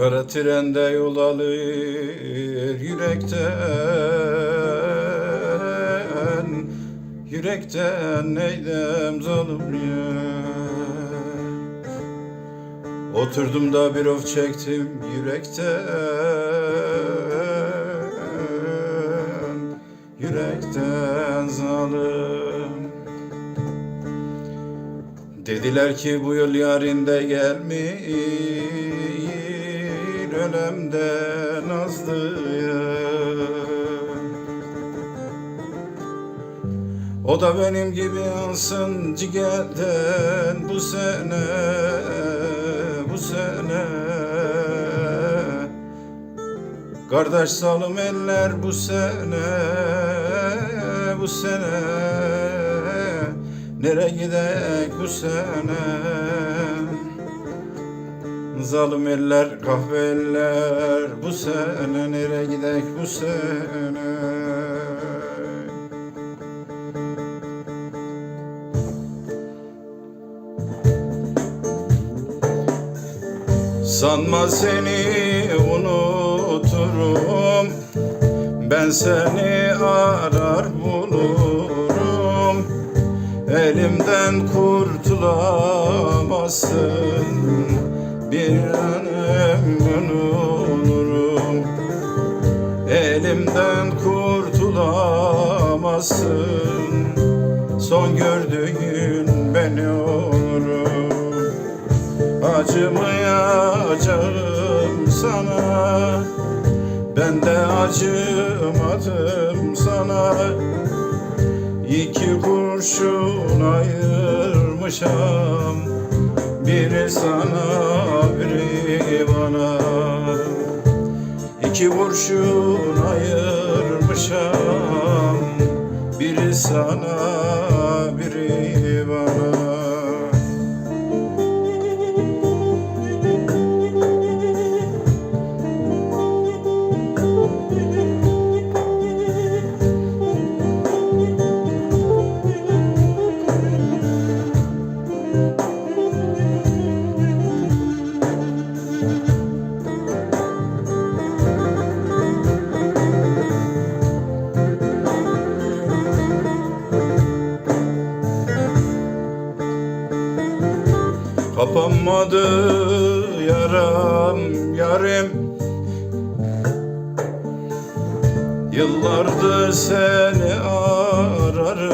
Kara trende yol alır yürekten. Yürekten neydem zalim ya Oturdum da bir of çektim yürekten. Yürekten zalim. Dediler ki bu yıl yarinde gelmeyir Ölemden azdı O da benim gibi yansın cigerden bu sene bu sene. Kardeş salım eller bu sene bu sene. Nere gidek bu sene Zalim eller kahve bu sene Nere gidek bu sene? Sanma seni unuturum. Ben seni arar bulurum. Elimden kurtulamazsın Bir ömrün olurum. Elimden kurtulamazsın. Son gördüğün beni olurum. Acımayacağım sana. Ben de acımadım sana. İki kurşun ayırmışam. Biri sana bana İki kurşun ayırmışam Biri sana Kapanmadı yaram yarim Yıllardır seni ararım.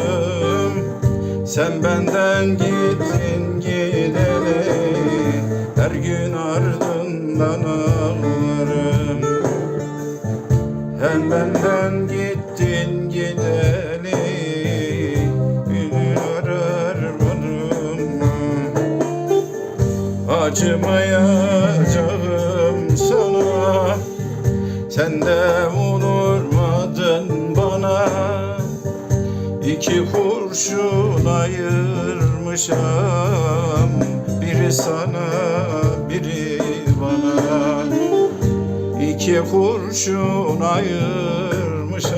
Sen benden gittin gideli Her gün ardından ağlarım. Sen benden gittin Acımayacağım sana. Sen de vurmadın bana. İki kurşun ayırmışam. Biri sana biri bana. İki kurşun ayırmışam.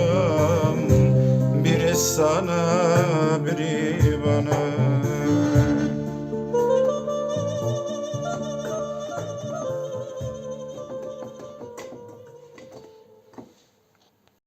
Biri sana biri bana